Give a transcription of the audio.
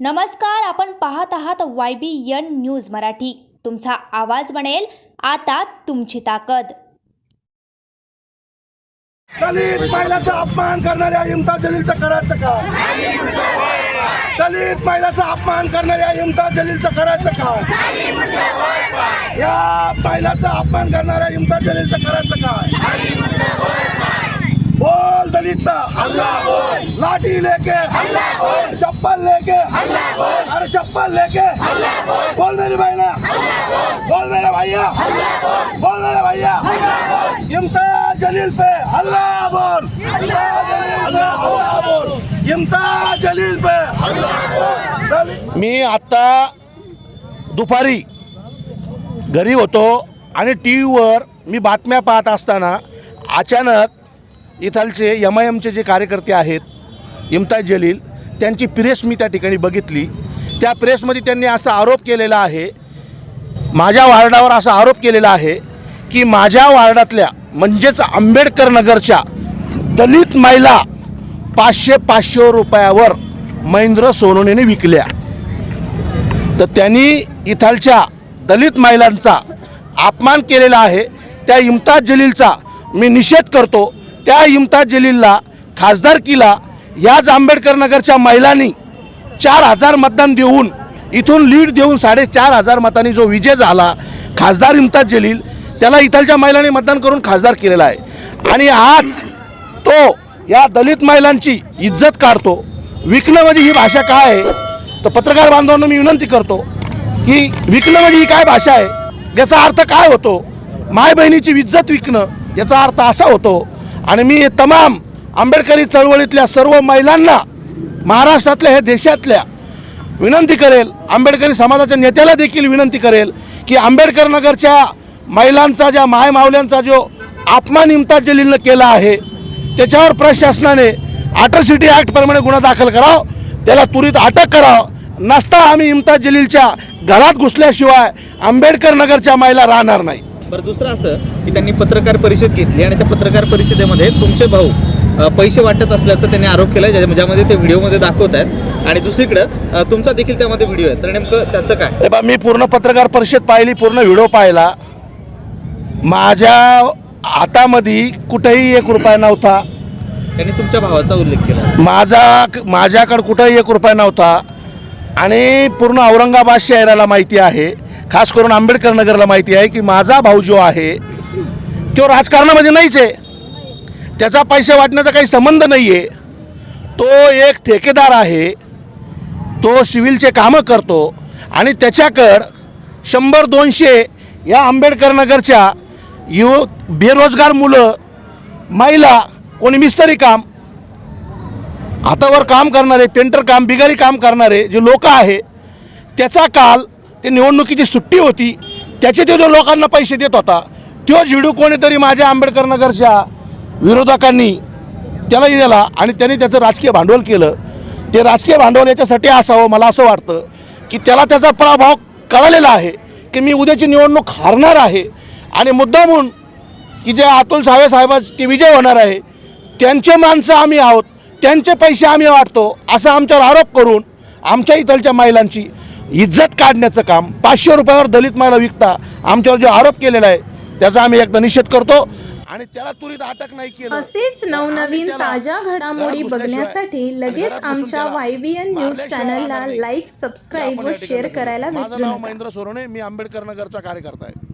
नमस्कार आपण पाहत आहात Y B N news Marathi. तुमचा आवाज बनेल आता तुमची ताकद. दलित महिलाचा अपमान करणाऱ्या इम्ताज जलीलचं करायचं का दलित महिलाचा अपमान करणाऱ्या इम्ताज जलीलचं करायचं का या महिलाचा अपमान करणाऱ्या इम्ताज जलीलचं करायचं का बोल दलित लाठी लेके. चप्पल लेके। अरे चप्पल लेके। बोल मेरी बहना। बोल मेरे भैया। बोल मेरे भैया। इम्ताज जलील पे। अल्लाह बोल। इम्ताज जलील पे। बोल इम्ताज जलील पे मी आत्ता दुपारी घरी होतो आणि टी व्हीवर मी बातम्या पाहत असताना अचानक इथालचे एम आय एमचे जे कार्यकर्ते आहेत इम्ताज जलील त्यांची प्रेस मी त्या ठिकाणी बघितली. त्या प्रेसमध्ये त्यांनी असा आरोप केलेला आहे. माझ्या वार्डावर असा आरोप केलेला आहे की माझ्या वार्डातल्या म्हणजेच आंबेडकर नगरच्या दलित महिला पाचशे पाचशे रुपयावर महेंद्र सोनवणेने विकल्या. तर त्यांनी इथालच्या दलित महिलांचा अपमान केलेला आहे. त्या इम्ताज जलीलचा मी निषेध करतो. त्या इम्ताज जलीलला खासदारकीला याच आंबेडकर नगरच्या महिलांनी चार हजार मतदान देऊन इथून लीड देऊन साडेचार हजार मतांनी जो विजय झाला खासदार इम्ताज जलील त्याला इथलच्या महिलांनी मतदान करून खासदार केलेला आहे. आणि आज तो या दलित महिलांची इज्जत काढतो. विकणं म्हणजे ही भाषा काय आहे? तर पत्रकार बांधवांना मी विनंती करतो की विकणं म्हणजे ही काय भाषा आहे? याचा अर्थ काय होतो? माय बहिणीची इज्जत विकणं याचा अर्थ असा होतो. आणि मी हे तमाम आंबेडकरी चळवळीतल्या सर्व महिलांना महाराष्ट्रातल्या हे देशातल्या विनंती करेल आंबेडकरी समाजाच्या नेत्याला देखील विनंती करेल की आंबेडकर नगरच्या महिलांचा ज्या मायमावल्यांचा जो अपमान इम्ताज जलीलनं केला आहे त्याच्यावर प्रशासनाने अट्रॉसिटी ॲक्टप्रमाणे गुन्हा दाखल करावा त्याला त्वरित अटक करावं. नसता आम्ही इम्ताज जलीलच्या घरात घुसल्याशिवाय आंबेडकर नगरच्या महिला राहणार नाही. बरं दुसरं असं की त्यांनी पत्रकार परिषद घेतली आणि त्या पत्रकार परिषदेमध्ये तुमचे भाऊ पैसे वाटत असल्याचं त्यांनी आरोप केला ज्या- ज्यामध्ये ते व्हिडिओमध्ये दाखवत आहेत. आणि दुसरीकडं तुमचा देखील त्यामध्ये व्हिडिओ आहे. तर नेमकं त्याचं काय? हे बा मी पूर्ण पत्रकार परिषद पाहिली पूर्ण व्हिडिओ पाहिला. माझ्या हातामध्ये कुठेही एक रुपया नव्हता. त्यांनी तुमच्या भावाचा उल्लेख केला. माझा माझ्याकडं कुठंही एक रुपया नव्हता. आणि पूर्ण औरंगाबाद शहराला माहिती आहे खास करून आंबेडकर नगरला माहिती आहे की माझा भाऊ जो आहे तो राजकारणामध्ये नाहीच आहे. त्याचा पैसे वाटण्याचा काही संबंध नाही आहे तो एक ठेकेदार आहे. तो सिव्हिलचे कामं करतो आणि त्याच्याकड शंभर दोनशे या आंबेडकर नगरच्या युव बेरोजगार मुलं महिला कोणी मिस्त्री काम हातावर काम करणारे पेंटर काम बिगारी काम करणारे जे लोक आहे त्याचा काल ते निवडणुकीची सुट्टी होती त्याचे ते जो लोकांना पैसे देत होता तो झिडू कोणीतरी माझ्या आंबेडकर नगरच्या विरोधकांनी त्याला दिला आणि त्यांनी त्याचं राजकीय भांडवल केलं. ते राजकीय भांडवल याच्यासाठी असावं मला असं वाटतं की त्याला त्याचा प्रभाव कळलेला आहे की मी उद्याची निवडणूक हारणार आहे. आणि मुद्दामून की जे अतुल सावे साहेबाचे विजय होणार आहे त्यांचे माणसं आम्ही आहोत त्यांचे पैसे आम्ही वाटतो असा आमच्यावर आरोप करून आमच्या इथलच्या महिलांची इज्जत काढण्याचं काम पाचशे रुपयावर दलित महिला विकता आमच्यावर जो आरोप केलेला आहे त्याचा आम्ही एकदा निषेध करतो. आणि त्याला त्वरित अटक नाही केलं असेच नवनवीन ताज्या घडामोडी बघण्यासाठी लगेच आमच्या त्याला वाय बी एन न्यूज चॅनलला. लाईक सबस्क्राईब व शेअर करू. करायला माझं विसरू नाव नका महेंद्र सोरोने मी आंबेडकर नगरचा कार्यकर्ता आहे